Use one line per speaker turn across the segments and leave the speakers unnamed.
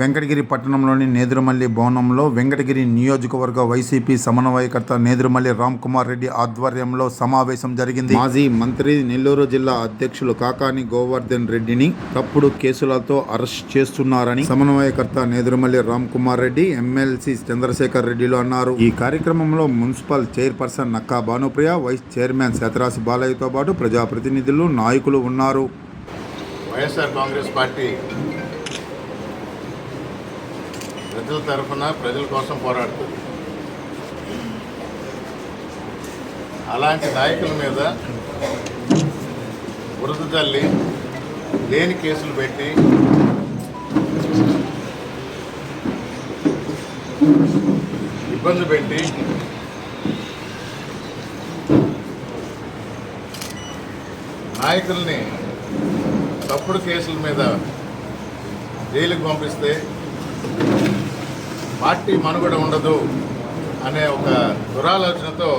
Venkatagiri పట్టణంలోని నేదురుమల్లి భవనంలో వెంకటగిరి నియోజకవర్గ వైసీపీ సమన్వయకర్త నేదురుమల్లి రామ్ కుమార్ రెడ్డి ఆధ్వర్యంలో సమావేశం జరిగింది. మాజీ మంత్రి నెల్లూరు జిల్లా అధ్యక్షులు కాకాని గోవర్ధన్ రెడ్డిని తప్పుడు కేసులతో అరెస్ట్ చేస్తున్నారని సమన్వయకర్త నేదురుమల్లి రామ్ కుమార్ రెడ్డి ఎమ్మెల్సీ చంద్రశేఖర్ రెడ్డిలు అన్నారు. ఈ కార్యక్రమంలో municipal chairperson Nakka Bhanupriya vice chairman Satarasi బాలయ్యతో పాటు ప్రజాప్రతినిధులు నాయకులు ఉన్నారు.
వైఎస్ఆర్ కాంగ్రెస్ పార్టీ ప్రజల తరఫున ప్రజల కోసం పోరాడుతుంది. అలాంటి నాయకుల మీద బురద తల్లి లేని కేసులు పెట్టి ఇబ్బంది పెట్టి నాయకుల్ని తప్పుడు కేసుల మీద జైలుకు పంపిస్తే పార్టీ మనుగడ ఉండదు అనే ఒక దురాలోచనతో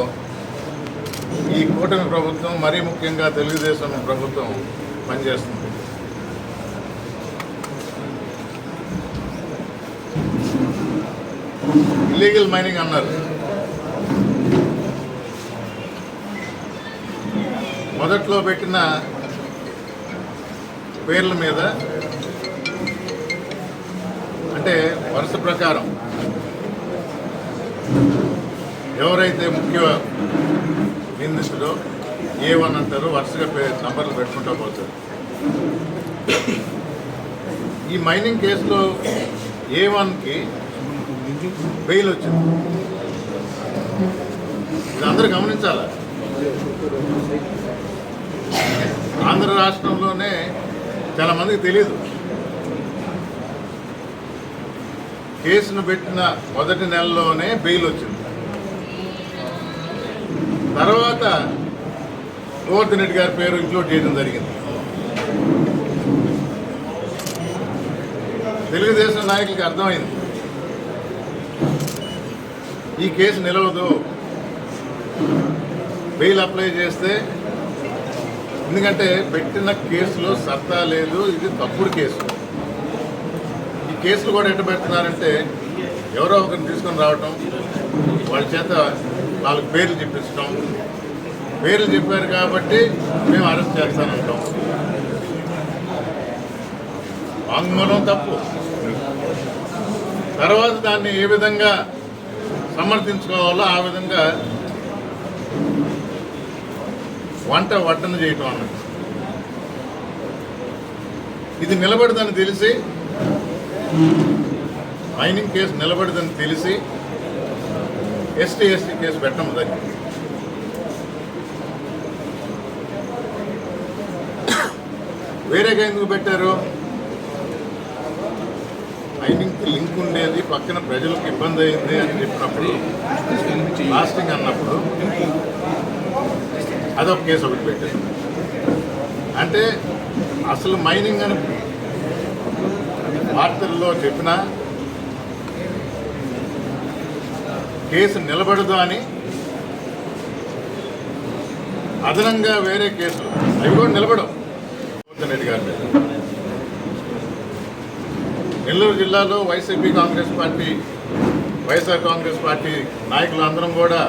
ఈ కూటమి ప్రభుత్వం మరీ ముఖ్యంగా తెలుగుదేశం ప్రభుత్వం పనిచేస్తుంది. ఇల్లీగల్ మైనింగ్ అన్నారు. మొదట్లో పెట్టిన పేర్ల మీద అంటే వరుస ప్రకారం ఎవరైతే ముఖ్య నిందితుడో ఏ వన్ అంటారు వరుసగా పే నంబర్లు పెట్టుకుంటా పోతారు. ఈ మైనింగ్ కేసులో ఏ వన్కి బెయిల్ వచ్చింది ఇది అందరూ గమనించాలా? ఆంధ్ర రాష్ట్రంలోనే చాలా మందికి తెలియదు కేసును పెట్టిన మొదటి నెలలోనే బెయిల్ వచ్చింది తర్వాత గోవర్ధన్ రెడ్డి గారి పేరు ఇంక్లూడ్ చేయడం జరిగింది. తెలుగుదేశం నాయకులకి అర్థమైంది. ఈ కేసు నిలవదు. బెయిల్ అప్లై చేస్తే ఎందుకంటే పెట్టిన కేసులో సత్తా లేదు ఇది తప్పుడు కేసు. ఈ కేసులు కూడా ఎట్ట పెడుతున్నారంటే ఎవరో ఒకరిని తీసుకొని రావటం వాళ్ళ చేత నాలుగు పేర్లు చెప్పించడం పేర్లు చెప్పారు కాబట్టి మేము అరెస్ట్ చేస్తానంటాం. వాంగ్మూలం తప్పు. తర్వాత దాన్ని ఏ విధంగా సమర్థించుకోవాలో ఆ విధంగా వంట వడ్డన చేయటం అన్నది. ఇది నిలబడదని తెలిసి మైనింగ్ కేసు నిలబడదని తెలిసి ఎస్టీ ఎస్టీ కేసు పెట్టడం జరిగింది వేరేగా ఎందుకు పెట్టారు? మైనింగ్కి లింక్ ఉండేది పక్కన ప్రజలకు ఇబ్బంది అయింది అని చెప్పినప్పుడు లాస్టింగ్ అన్నప్పుడు అదొక కేసు ఒకటి పెట్టారు. అంటే అసలు మైనింగ్ అని వార్తల్లో చెప్పినా కేసు నిలబడదు అని అదనంగా వేరే కేసులు. అవి కూడా నిలబడవు. రెడ్డి గారి మీద. నెల్లూరు జిల్లాలో YCP Congress party YSR Congress party నాయకులు అందరం కూడా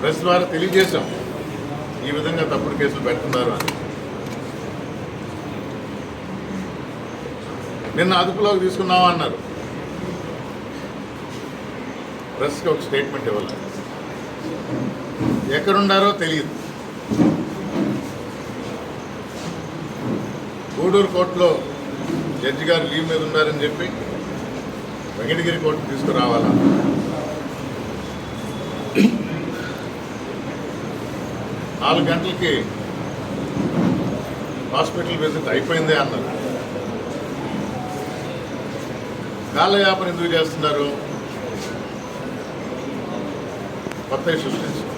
ప్రెస్ ద్వారా తెలియజేశాం. ఈ విధంగా తప్పుడు కేసులు పెడుతున్నారు అని. నిన్న అదుపులోకి తీసుకున్నామన్నారు ప్రెస్కి ఒక స్టేట్మెంట్ ఇవ్వాలి. ఎక్కడున్నారో తెలియదు. గూడూరు కోర్టులో జడ్జి గారు లీవ్ మీద ఉన్నారని చెప్పి వెంకటగిరి కోర్టుకు తీసుకురావాలా? నాలుగు గంటలకి హాస్పిటల్ విజిట్ అయిపోయిందే అన్నారు. కాలయాపన ఎందుకు చేస్తున్నారు? కొత్త సృష్టించడం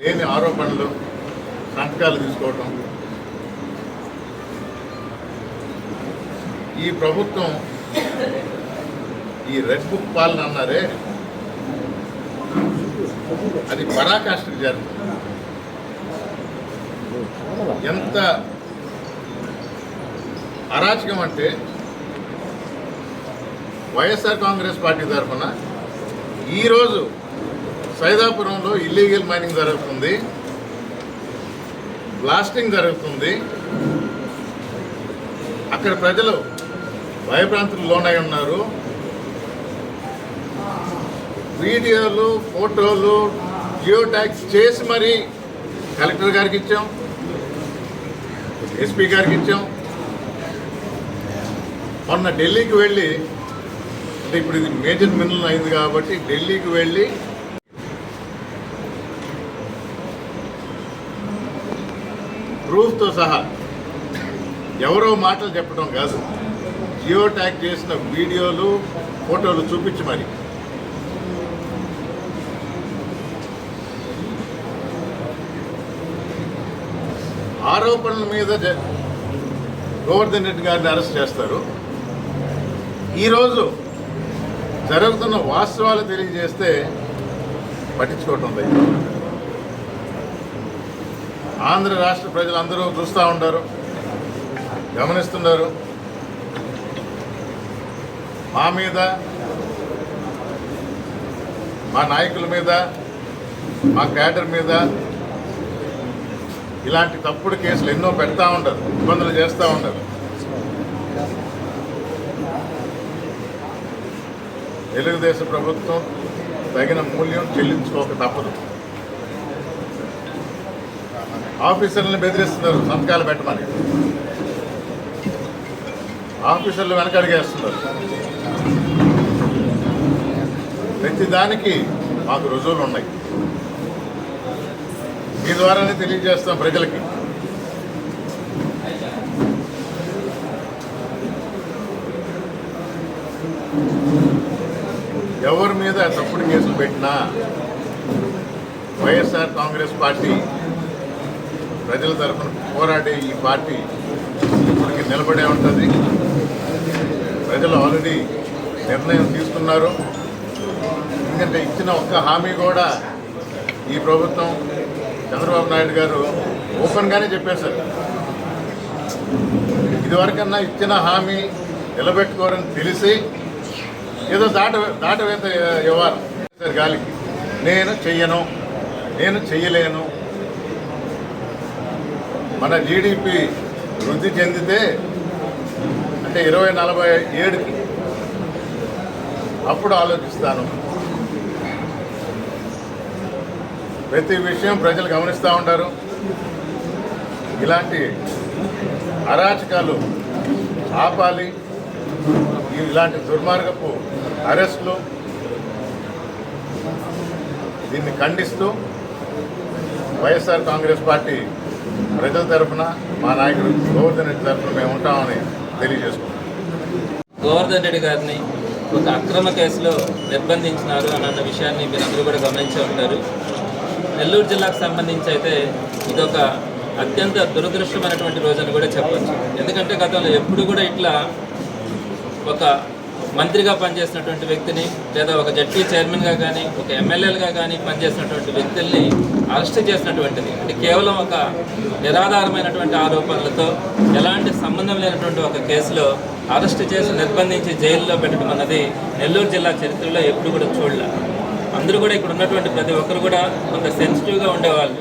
లేని ఆరోపణలు సంతకాలు తీసుకోవటం. ఈ ప్రభుత్వం ఈ రెడ్ బుక్ పాలన అన్నారే అది పరాకాష్ఠకు జరిగింది ఎంత అరాచకం అంటే వైఎస్ఆర్ కాంగ్రెస్ పార్టీ తరఫున ఈరోజు సైదాపురంలో ఇల్లీగల్ మైనింగ్ జరుగుతుంది. బ్లాస్టింగ్ జరుగుతుంది. అక్కడ ప్రజలు భయభ్రాంతులు లోనై ఉన్నారు. వీడియోలు ఫోటోలు జియో ట్యాక్స్ చేసి మరీ కలెక్టర్ గారికి ఇచ్చాం ఎస్పీ గారికి ఇచ్చాం. మొన్న ఢిల్లీకి వెళ్ళి అంటే ఇప్పుడు ఇది మేజర్ మినల్ అయింది కాబట్టి ఢిల్లీకి వెళ్ళి ప్రూఫ్తో సహా ఎవరో మాటలు చెప్పడం కాదు. జియో ట్యాగ్ చేసిన వీడియోలు ఫోటోలు చూపించి మరి. ఆరోపణల మీద జ- గోవర్ధన్ రెడ్డి గారిని అరెస్ట్ చేస్తారు. ఈరోజు జరుగుతున్న వాస్తవాలు తెలియజేస్తే పట్టించుకోవటం లేదు. ఆంధ్ర రాష్ట్ర ప్రజలందరూ చూస్తూ ఉంటారు గమనిస్తున్నారు. మా మీద మా నాయకుల మీద మా క్యాడర్ మీద ఇలాంటి తప్పుడు కేసులు ఎన్నో పెడతా ఉండరు ఇబ్బందులు చేస్తూ ఉండరు తెలుగుదేశం ప్రభుత్వం తగిన మూల్యం చెల్లించుకోక తప్పదు. ఆఫీసర్లను బెదిరిస్తున్నారు సంతకాలు పెట్టమని. ఆఫీసర్లు వెనకడిగేస్తున్నారు ప్రతి దానికి మాకు రుజువులు ఉన్నాయి. మీ ద్వారానే తెలియజేస్తాం ప్రజలకి. ఎవరి మీద తప్పుడు కేసులు పెట్టినా వైఎస్ఆర్ కాంగ్రెస్ పార్టీ ప్రజల తరఫున పోరాడే ఈ పార్టీ ఇప్పటికి నిలబడే ఉంటుంది. ప్రజలు ఆల్రెడీ నిర్ణయం తీసుకున్నారు. ఎందుకంటే ఇచ్చిన ఒక్క హామీ కూడా ఈ ప్రభుత్వం చంద్రబాబు నాయుడు గారు ఓపెన్గానే చెప్పేశారు ఇదివరకన్నా ఇచ్చిన హామీ నిలబెట్టుకోరని తెలిసి ఏదో దాట దాటవేత ఇవ్వాలి గాలికి. నేను చెయ్యను. నేను చెయ్యలేను. మన జీడిపి వృద్ధి చెందితే అంటే ఇరవై నలభై ఏడుకి. అప్పుడు ఆలోచిస్తాను. ప్రతి విషయం ప్రజలు గమనిస్తూ ఉంటారు. ఇలాంటి అరాచకాలు ఆపాలి. ఇలాంటి దుర్మార్గపు అరెస్టులు దీన్ని ఖండిస్తూ వైఎస్ఆర్ కాంగ్రెస్ పార్టీ ప్రజల తరఫున మా నాయకుడు గోవర్ధన్ రెడ్డి తరఫున మేము ఉంటామని తెలియజేసుకున్నాం
గోవర్ధన్ రెడ్డి గారిని ఒక అక్రమ కేసులో నిర్బంధించినారు అన్న విషయాన్ని మీరందరూ కూడా గమనించే ఉంటారు. నెల్లూరు జిల్లాకు సంబంధించి అయితే ఇదొక అత్యంత దురదృష్టమైనటువంటి రోజు అని కూడా చెప్పచ్చు. ఎందుకంటే గతంలో ఎప్పుడు కూడా ఇట్లా ఒక మంత్రిగా పనిచేసినటువంటి వ్యక్తిని లేదా ఒక జడ్పీ చైర్మన్గా కానీ ఒక ఎమ్మెల్యేలుగా కానీ పనిచేసినటువంటి వ్యక్తుల్ని అరెస్ట్ చేసినటువంటిది. అంటే కేవలం ఒక నిరాధారమైనటువంటి ఆరోపణలతో ఎలాంటి సంబంధం లేనటువంటి ఒక కేసులో అరెస్ట్ చేసి నిర్బంధించి జైల్లో పెట్టడం అన్నది నెల్లూరు జిల్లా చరిత్రలో ఎప్పుడు కూడా చూడలే. అందరూ కూడా ఇక్కడ ఉన్నటువంటి ప్రతి ఒక్కరు కూడా కొంత సెన్సిటివ్గా ఉండేవాళ్ళు.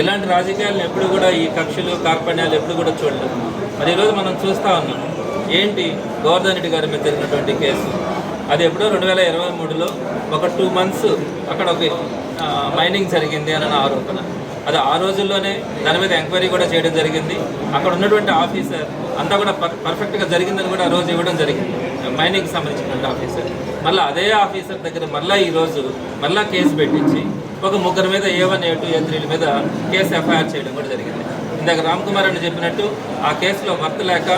ఇలాంటి రాజకీయాలను ఎప్పుడు కూడా ఈ కక్షలు కార్పణ్యాలు ఎప్పుడు కూడా చూడలేదు. మరి ఈరోజు మనం చూస్తూ ఉన్నాం. ఏంటి గోవర్ధన్ రెడ్డి గారి మీద జరిగినటువంటి కేసు? అది ఎప్పుడో రెండు వేల ఇరవై మూడులో ఒక టూ మంత్స్ అక్కడ ఒక మైనింగ్ జరిగింది అని ఆరోపణ. అది ఆ రోజుల్లోనే దాని మీద ఎంక్వైరీ కూడా చేయడం జరిగింది. అక్కడ ఉన్నటువంటి ఆఫీసర్ అంతా కూడా పర్ పర్ఫెక్ట్గా జరిగిందని కూడా ఆ రోజు ఇవ్వడం జరిగింది. మైనింగ్కి సంబంధించినటువంటి ఆఫీసర్. మళ్ళీ అదే ఆఫీసర్ దగ్గర మళ్ళీ ఈరోజు మళ్ళీ కేసు పెట్టించి ఒక ముగ్గురు మీద ఏ వన్ ఏ టూ ఏ త్రీల మీద కేసు ఎఫ్ఐఆర్ చేయడం కూడా జరిగింది. ఇందాక రామ్ కుమార్ అని చెప్పినట్టు ఆ కేసులో వర్త లేక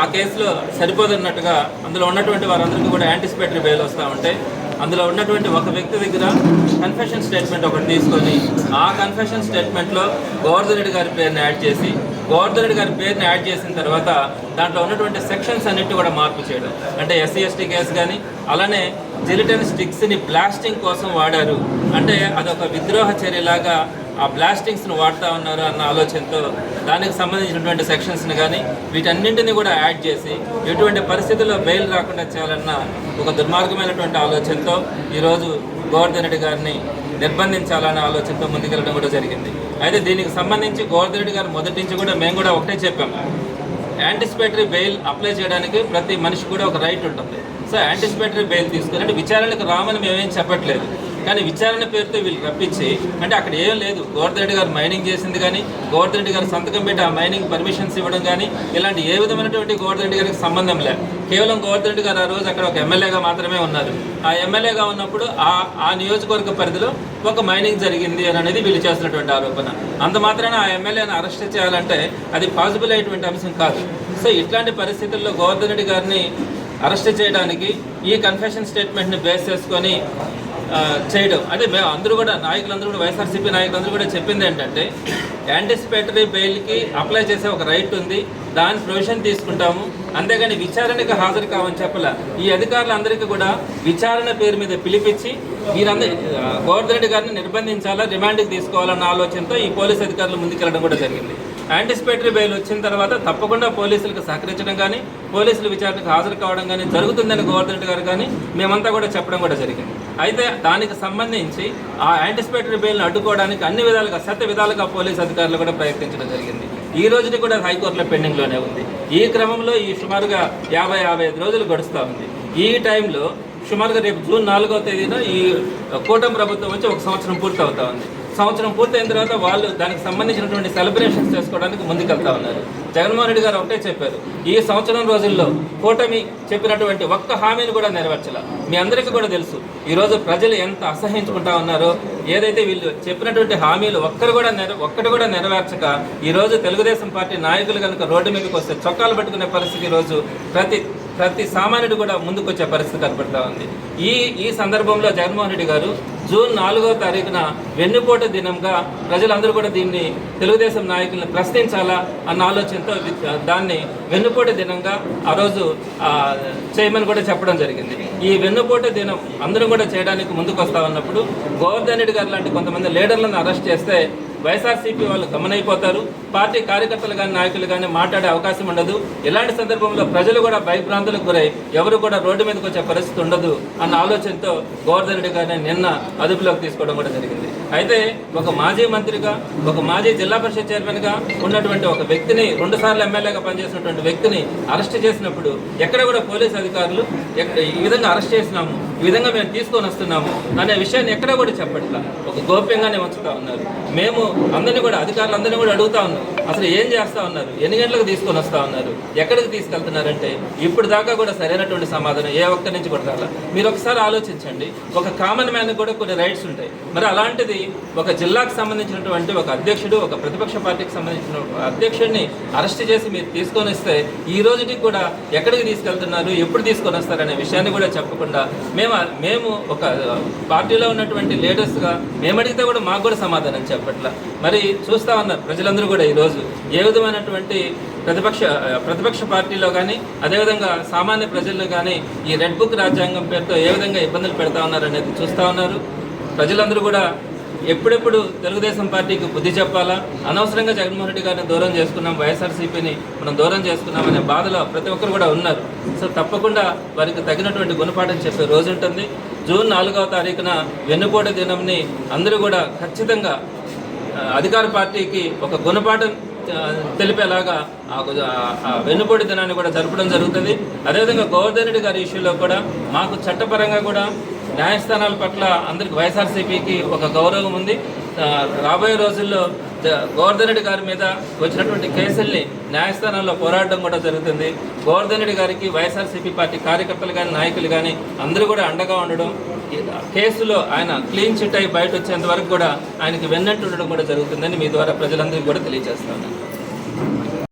ఆ కేసులో సరిపోదన్నట్టుగా అందులో ఉన్నటువంటి వారందరికీ కూడా యాంటిసిపేటరీ బెయిల్ వస్తూ ఉంటే అందులో ఉన్నటువంటి ఒక వ్యక్తి దగ్గర కన్ఫెషన్ స్టేట్మెంట్ ఒకటి తీసుకొని ఆ కన్ఫెషన్ స్టేట్మెంట్లో గోవర్ధన్ రెడ్డి గారి పేరుని యాడ్ చేసి గోవర్ధన్ రెడ్డి గారి పేరుని యాడ్ చేసిన తర్వాత దాంట్లో ఉన్నటువంటి సెక్షన్స్ అన్నిటి కూడా మార్పు చేయడం. అంటే ఎస్సీ ఎస్టీ కేసు కానీ అలానే జిలిటన్ స్టిక్స్ని బ్లాస్టింగ్ కోసం వాడారు. అంటే అదొక విద్రోహ చర్యలాగా ఆ బ్లాస్టింగ్స్ను వాడుతూ ఉన్నారు అన్న ఆలోచనతో దానికి సంబంధించినటువంటి సెక్షన్స్ని కానీ వీటన్నింటినీ కూడా యాడ్ చేసి ఎటువంటి పరిస్థితుల్లో బెయిల్ రాకుండా చేయాలన్న ఒక దుర్మార్గమైనటువంటి ఆలోచనతో ఈరోజు గోవర్ధన్ రెడ్డి గారిని నిర్బంధించాలనే ఆలోచనతో ముందుకెళ్ళడం కూడా జరిగింది. అయితే దీనికి సంబంధించి గోవర్ధన్ రెడ్డి గారు మొదటి నుంచి కూడా మేము కూడా ఒకటే చెప్పాం. యాంటిసిపేటరీ బెయిల్ అప్లై చేయడానికి ప్రతి మనిషి కూడా ఒక రైట్ ఉంటుంది. సో యాంటిసిపేటరీ బెయిల్ తీసుకుని అంటే విచారణకు రామని మేమేం చెప్పట్లేదు. కానీ విచారణ పేరుతో వీళ్ళు రప్పించి అంటే అక్కడ ఏం లేదు. గోవర్ధరెడ్డి గారు మైనింగ్ చేసింది కానీ గోవర్ధరెడ్డి గారు సంతకం పెట్టి ఆ మైనింగ్ పర్మిషన్స్ ఇవ్వడం కానీ ఇలాంటి ఏ విధమైనటువంటి గోవర్ధరెడ్డి గారికి సంబంధం లేదు కేవలం గోవర్ధరెడ్డి గారు ఆ రోజు అక్కడ ఒక ఎమ్మెల్యేగా మాత్రమే ఉన్నారు. ఆ ఎమ్మెల్యేగా ఉన్నప్పుడు ఆ ఆ నియోజకవర్గ పరిధిలో ఒక మైనింగ్ జరిగింది అని అనేది వీళ్ళు చేస్తున్నటువంటి ఆరోపణ. అంత మాత్రాన ఆ ఎమ్మెల్యేని అరెస్ట్ చేయాలంటే అది పాసిబుల్ అయ్యేటువంటి అంశం కాదు. సో ఇట్లాంటి పరిస్థితుల్లో గోవర్ధన్ రెడ్డి గారిని అరెస్ట్ చేయడానికి ఈ కన్ఫెషన్ స్టేట్మెంట్ని బేస్ చేసుకొని చేయడం. అంటే మేము అందరూ కూడా నాయకులందరూ కూడా వైఎస్ఆర్సీపీ నాయకులందరూ కూడా చెప్పింది ఏంటంటే యాంటిసిపేటరీ బెయిల్కి అప్లై చేసే ఒక రైట్ ఉంది. దాని ప్రొవిజన్ తీసుకుంటాము. అంతేగాని విచారణకు హాజరు కావని చెప్పాల. ఈ అధికారులందరికీ కూడా విచారణ పేరు మీద పిలిపించి వీరందరూ గోవర్ధరెడ్డి గారిని నిర్బంధించాలా రిమాండ్కి తీసుకోవాలన్న ఆలోచనతో ఈ పోలీస్ అధికారులు ముందుకెళ్ళడం కూడా జరిగింది. యాంటిసిపేటరీ బెయిల్ వచ్చిన తర్వాత తప్పకుండా పోలీసులకు సహకరించడం కానీ పోలీసులు విచారణకు హాజరు కావడం కానీ జరుగుతుందని గోవర్ధరెడ్డి గారు కానీ మేమంతా కూడా చెప్పడం కూడా జరిగింది. అయితే దానికి సంబంధించి ఆ యాంటిసిపేటరీ బెయిల్ని అడ్డుకోవడానికి అన్ని విధాలుగా సత్య విధాలుగా పోలీస్ అధికారులు కూడా ప్రయత్నించడం జరిగింది. ఈ రోజుని కూడా హైకోర్టులో పెండింగ్లోనే ఉంది. ఈ క్రమంలో ఈ సుమారుగా యాభై యాభై ఐదు రోజులు గడుస్తూ ఉంది. ఈ టైంలో సుమారుగా రేపు జూన్ నాలుగో తేదీన ఈ కూటమి ప్రభుత్వం వచ్చి ఒక సంవత్సరం పూర్తి అవుతా ఉంది. సంవత్సరం పూర్తయిన తర్వాత వాళ్ళు దానికి సంబంధించినటువంటి సెలబ్రేషన్స్ చేసుకోవడానికి ముందుకెళ్తా ఉన్నారు. జగన్మోహన్ రెడ్డి గారు ఒకటే చెప్పారు ఈ సంవత్సరం రోజుల్లో కూటమి చెప్పినటువంటి ఒక్క హామీని కూడా నెరవేర్చాల. మీ అందరికీ కూడా తెలుసు ఈరోజు ప్రజలు ఎంత అసహించుకుంటా ఉన్నారో ఏదైతే వీళ్ళు చెప్పినటువంటి హామీలు ఒక్కరు కూడా నెర ఒక్కటి కూడా నెరవేర్చక ఈరోజు తెలుగుదేశం పార్టీ నాయకులు కనుక రోడ్డు మీదకి వస్తే చొక్కాలు పట్టుకునే పరిస్థితి ఈరోజు ప్రతి ప్రతి సామాన్యుడు కూడా ముందుకు వచ్చే పరిస్థితి కనపడతా ఉంది. ఈ ఈ సందర్భంలో జగన్మోహన్ రెడ్డి గారు జూన్ నాలుగో తారీఖున వెన్నుపోట దినంగా ప్రజలందరూ కూడా దీన్ని తెలుగుదేశం నాయకులను ప్రశ్నించాలా అన్న ఆలోచనతో దాన్ని వెన్నుపోట దినంగా ఆ రోజు చేయమని కూడా చెప్పడం జరిగింది. ఈ వెన్నుపోట దినం అందరూ కూడా చేయడానికి ముందుకు వస్తా ఉన్నప్పుడు గోవర్ధన్ రెడ్డి గారు లాంటి కొంతమంది లీడర్లను అరెస్ట్ చేస్తే వైఎస్ఆర్సీపీ వాళ్ళు గమనైపోతారు. పార్టీ కార్యకర్తలు కానీ నాయకులు కానీ మాట్లాడే అవకాశం ఉండదు. ఇలాంటి సందర్భంలో ప్రజలు కూడా భయభ్రాంతులకు గురై ఎవరు కూడా రోడ్డు మీదకి వచ్చే పరిస్థితి ఉండదు అన్న ఆలోచనతో గోవర్ధన్ రెడ్డి గారిని నిన్న అదుపులోకి తీసుకోవడం కూడా జరిగింది. అయితే ఒక మాజీ మంత్రిగా ఒక మాజీ జిల్లా పరిషత్ చైర్మన్గా ఉన్నటువంటి ఒక వ్యక్తిని రెండు సార్లు ఎమ్మెల్యేగా పనిచేసినటువంటి వ్యక్తిని అరెస్ట్ చేసినప్పుడు ఎక్కడ కూడా పోలీస్ అధికారులు ఈ విధంగా అరెస్ట్ చేసినాము. ఈ విధంగా మేము తీసుకొని వస్తున్నాము అనే విషయాన్ని ఎక్కడ కూడా చెప్పట్లా. ఒక గోప్యంగానే ఉంచుతా ఉన్నారు. మేము అందరినీ కూడా అధికారులు అందరినీ కూడా అడుగుతా ఉన్నాం. అసలు ఏం చేస్తా ఉన్నారు? ఎన్ని గంటలకు తీసుకొని వస్తా ఉన్నారు? ఎక్కడికి తీసుకెళ్తున్నారంటే ఇప్పుడు దాకా కూడా సరైనటువంటి సమాధానం ఏ ఒక్కరి నుంచి కూడా రాలా. మీరు ఒకసారి ఆలోచించండి. ఒక కామన్ మ్యాన్ కూడా కొన్ని రైట్స్ ఉంటాయి. మరి అలాంటిది ఒక జిల్లాకు సంబంధించినటువంటి ఒక అధ్యక్షుడు ఒక ప్రతిపక్ష పార్టీకి సంబంధించిన ఒక అధ్యక్షుడిని అరెస్ట్ చేసి మీరు తీసుకొని వస్తే ఈ రోజుకి కూడా ఎక్కడికి తీసుకెళ్తున్నారు? ఎప్పుడు తీసుకొని వస్తారనే విషయాన్ని కూడా చెప్పకుండా మేము మేము ఒక పార్టీలో ఉన్నటువంటి లీడర్స్గా మేము అడిగితే కూడా మాకు కూడా సమాధానం చెప్పట్ల. మరి చూస్తా ఉన్నారు ప్రజలందరూ కూడా ఈరోజు. ఏ విధమైనటువంటి ప్రతిపక్ష ప్రతిపక్ష పార్టీలో కానీ అదేవిధంగా సామాన్య ప్రజల్లో కానీ ఈ రెడ్ బుక్ రాజ్యాంగం పేరుతో ఏ విధంగా ఇబ్బందులు పెడతా ఉన్నారు అనేది చూస్తూ ఉన్నారు. ప్రజలందరూ కూడా ఎప్పుడెప్పుడు తెలుగుదేశం పార్టీకి బుద్ధి చెప్పాలా? అనవసరంగా జగన్మోహన్ రెడ్డి గారిని దూరం చేసుకున్నాం వైఎస్ఆర్సీపీని మనం దూరం చేసుకున్నాం అనే బాధలో ప్రతి ఒక్కరు కూడా ఉన్నారు. సో తప్పకుండా వారికి తగినటువంటి గుణపాఠం చెప్పే రోజు ఉంటుంది. జూన్ నాలుగవ తారీఖున వెన్నుపోటు దినంని అందరూ కూడా ఖచ్చితంగా అధికార పార్టీకి ఒక గుణపాఠం తెలిపేలాగా ఆ వెన్నుపోటు దినాన్ని కూడా జరపడం జరుగుతుంది. అదేవిధంగా గోవర్ధన్ రెడ్డి గారి ఇష్యూలో కూడా మాకు చట్టపరంగా కూడా న్యాయస్థానాల పట్ల అందరికి వైఎస్ఆర్సీపీకి ఒక గౌరవం ఉంది. రాబోయే రోజుల్లో జ- గోవర్ధన్ రెడ్డి గారి మీద వచ్చినటువంటి కేసుల్ని న్యాయస్థానాల్లో పోరాడడం కూడా జరుగుతుంది. గోవర్ధన్ రెడ్డి గారికి వైఎస్ఆర్సీపీ పార్టీ కార్యకర్తలు కానీ నాయకులు కానీ అందరూ కూడా అండగా ఉండడం కేసులో ఆయన క్లీన్ చిట్ అయి బయట వచ్చేంత వరకు కూడా ఆయనకి వెన్నట్టు ఉండడం కూడా జరుగుతుందని మీ ద్వారా ప్రజలందరికీ కూడా తెలియజేస్తాను